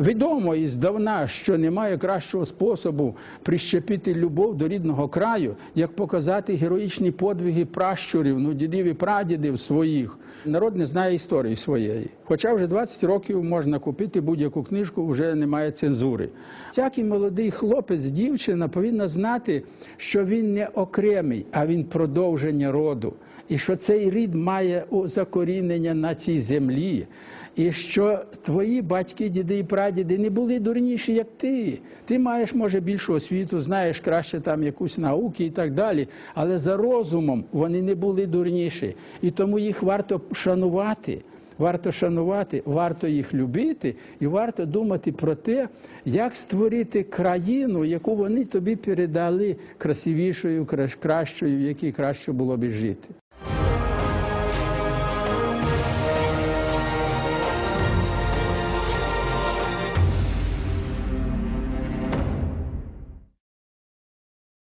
Відомо і здавна, що немає кращого способу прищепити любов до рідного краю, як показати героїчні подвиги пращурів, ну дідів і прадідів своїх. Народ не знає історії своєї. Хоча вже 20 років можна купити будь-яку книжку, вже немає цензури. Всякий молодий хлопець, дівчина повинна знати, що він не окремий, а він продовження роду. І що цей рід має закорінення на цій землі, і що твої батьки, діди і прадіди не були дурніші, як ти. Ти маєш, може, більшу освіту, знаєш краще там якусь науки і так далі. Але за розумом вони не були дурніші. І тому їх варто шанувати. Варто шанувати, варто їх любити, і варто думати про те, як створити країну, яку вони тобі передали красивішою, кращою, в якій краще було б жити.